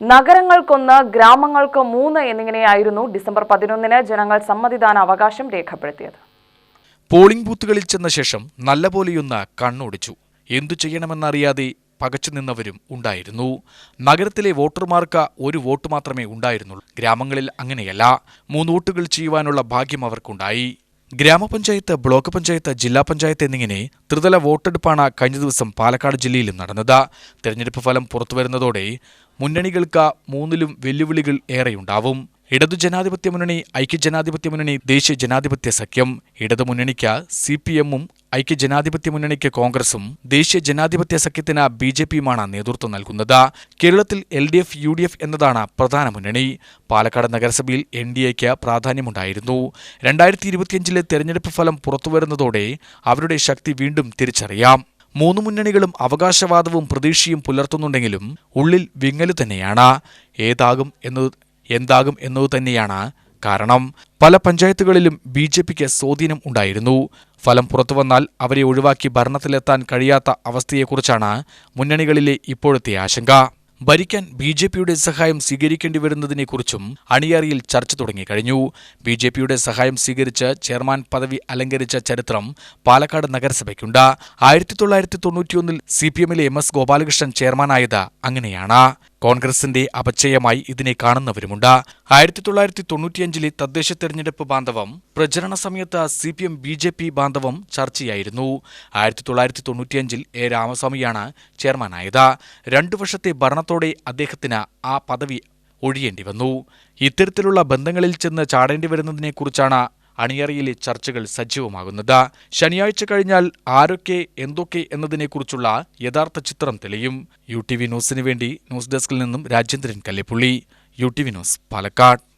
നഗരങ്ങൾക്കൊന്ന് ഗ്രാമങ്ങൾക്ക് മൂന്ന് എന്നിങ്ങനെയായിരുന്നു ഡിസംബർ പതിനൊന്നിന് ജനങ്ങൾ സമ്മതിദാന അവകാശം രേഖപ്പെടുത്തിയത്. പോളിംഗ് ബൂത്തുകളിൽ ചെന്ന ശേഷം നല്ലപോലെയൊന്ന് കണ്ണോടിച്ചു. എന്തു ചെയ്യണമെന്നറിയാതെ പകച്ചു നിന്നവരും ഉണ്ടായിരുന്നു. നഗരത്തിലെ വോട്ടർമാർക്ക് ഒരു വോട്ട് മാത്രമേ ഉണ്ടായിരുന്നുള്ളൂ. ഗ്രാമങ്ങളിൽ അങ്ങനെയല്ല. മൂന്ന് വോട്ടുകൾ ചെയ്യുവാനുള്ള ഭാഗ്യം അവർക്കുണ്ടായി. ഗ്രാമപഞ്ചായത്ത് ബ്ലോക്ക് പഞ്ചായത്ത് ജില്ലാ പഞ്ചായത്ത് എന്നിങ്ങനെ ത്രിതല വോട്ടെടുപ്പാണ് കഴിഞ്ഞ ദിവസം പാലക്കാട് ജില്ലയിലും നടന്നത്. തെരഞ്ഞെടുപ്പ് ഫലം പുറത്തുവരുന്നതോടെ മുന്നണികൾക്ക് മൂന്നിലും വെല്ലുവിളികൾ ഏറെയുണ്ടാവും. ഇടതു ജനാധിപത്യ മുന്നണി ഐക്യ ജനാധിപത്യ മുന്നണി ദേശീയ ജനാധിപത്യ സഖ്യം. ഇടതു മുന്നണിക്ക് സി പി എമ്മും ഐക്യജനാധിപത്യ മുന്നണിക്ക് കോൺഗ്രസും ദേശീയ ജനാധിപത്യ സഖ്യത്തിന് ബി ജെ പിയുമാണ് നേതൃത്വം നൽകുന്നത്. കേരളത്തിൽ L D F U D F എന്നതാണ് പ്രധാന മുന്നണി. പാലക്കാട് നഗരസഭയിൽ എൻ ഡി എക്ക് പ്രാധാന്യമുണ്ടായിരുന്നു. രണ്ടായിരത്തി ഇരുപത്തിയഞ്ചിലെ തെരഞ്ഞെടുപ്പ് ഫലം പുറത്തുവരുന്നതോടെ അവരുടെ ശക്തി വീണ്ടും തിരിച്ചറിയാം. മൂന്ന് മുന്നണികളും അവകാശവാദവും പ്രതീക്ഷയും പുലർത്തുന്നുണ്ടെങ്കിലും ഉള്ളിൽ വിങ്ങൽ തന്നെയാണ്. ഏതാകും എന്നത് എന്താകും എന്നത് തന്നെയാണ് കാരണം. പല പഞ്ചായത്തുകളിലും ബി ജെ പിക്ക് സ്വാധീനം ഉണ്ടായിരുന്നു. ഫലം പുറത്തുവന്നാൽ അവരെ ഒഴിവാക്കി ഭരണത്തിലെത്താൻ കഴിയാത്ത അവസ്ഥയെക്കുറിച്ചാണ് മുന്നണികളിലെ ഇപ്പോഴത്തെ ആശങ്ക. ഭരിക്കാൻ ബി ജെ പിയുടെ സഹായം സ്വീകരിക്കേണ്ടി വരുന്നതിനെക്കുറിച്ചും അണിയറിയിൽ ചർച്ച തുടങ്ങിക്കഴിഞ്ഞു ബി ജെ പിയുടെ സഹായം സ്വീകരിച്ച് ചെയർമാൻ പദവി അലങ്കരിച്ച ചരിത്രം പാലക്കാട് നഗരസഭയ്ക്കുണ്ട്. ആയിരത്തി തൊള്ളായിരത്തി തൊണ്ണൂറ്റിയൊന്നിൽ സി പി എമ്മിലെ എം എസ് ഗോപാലകൃഷ്ണൻ ചെയർമാനായത് അങ്ങനെയാണ്. കോൺഗ്രസിന്റെ അപചയമായി ഇതിനെ കാണുന്നവരുമുണ്ട്. ആയിരത്തി തൊള്ളായിരത്തി തൊണ്ണൂറ്റിയഞ്ചിലെ തദ്ദേശ തെരഞ്ഞെടുപ്പ് ബാന്ധവം പ്രചരണ സമയത്ത് C P M B J P ബാന്ധവം ചർച്ചയായിരുന്നു. ആയിരത്തി തൊള്ളായിരത്തി തൊണ്ണൂറ്റിയഞ്ചിൽ എ. രാമസ്വാമിയാണ് ചെയർമാനായത്. രണ്ടു വർഷത്തെ ഭരണത്തോടെ അദ്ദേഹത്തിന് ആ പദവി ഒഴിയേണ്ടി വന്നു. ഇത്തരത്തിലുള്ള ബന്ധങ്ങളിൽ ചെന്ന് ചാടേണ്ടി വരുന്നതിനെക്കുറിച്ചാണ് അണിയറയിലെ ചർച്ചകൾ സജീവമാകുന്നത്. ശനിയാഴ്ച കഴിഞ്ഞാൽ ആരൊക്കെ എന്തൊക്കെ എന്നതിനെക്കുറിച്ചുള്ള യഥാർത്ഥ ചിത്രം തെളിയും. യു ടി വി ന്യൂസിന് വേണ്ടി ന്യൂസ് ഡെസ്കിൽ നിന്നും Rajendran Kallepully. U T V news Palakkad.